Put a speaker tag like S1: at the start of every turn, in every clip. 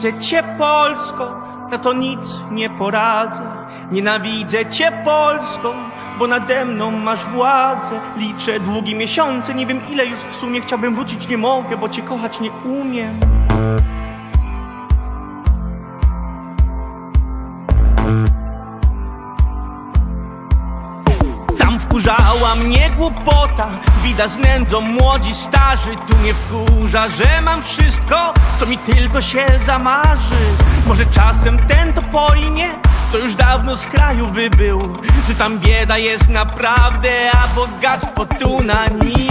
S1: Nienawidzę cię Polsko, na to nic nie poradzę. Nienawidzę cię Polsko, bo nade mną masz władzę. Liczę długie miesiące, nie wiem ile już w sumie chciałbym wrócić, nie mogę, bo cię kochać nie umiem. Wkurzała mnie głupota. Widać z nędzą młodzi starzy. Tu mnie wkurza, że mam wszystko Co mi tylko się zamarzy. Może czasem ten to pojmie To już dawno z kraju wybył. Że tam bieda jest naprawdę A bogactwo tu na niby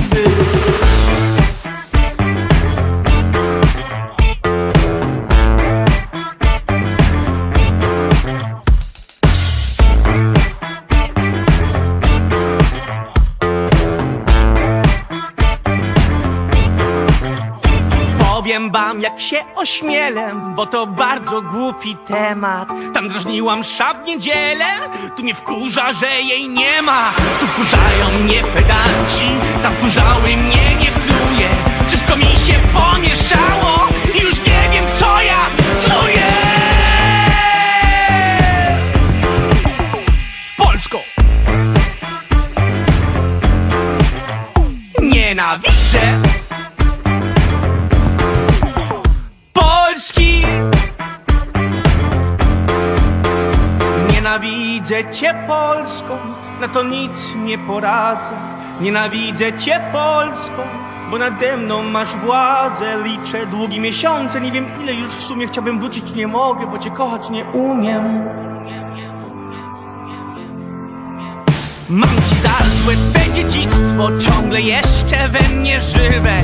S1: Wam jak się ośmielę, bo to bardzo głupi temat. Tam drażniłam msza w niedzielę, tu mnie wkurza, że jej nie ma. Tu wkurzają mnie pedanci, tam wkurzały mnie niechluje Wszystko mi się pomieszało już nie wiem co ja czuję. Polsko! Nienawidzę Nienawidzę cię Polsko, na to nic nie poradzę. Nienawidzę cię Polsko, bo nade mną masz władzę. Liczę długie miesiące, nie wiem ile już w sumie chciałbym wrócić, nie mogę, bo cię kochać nie umiem. Mam ci za złe te dziedzictwo ciągle jeszcze we mnie żywe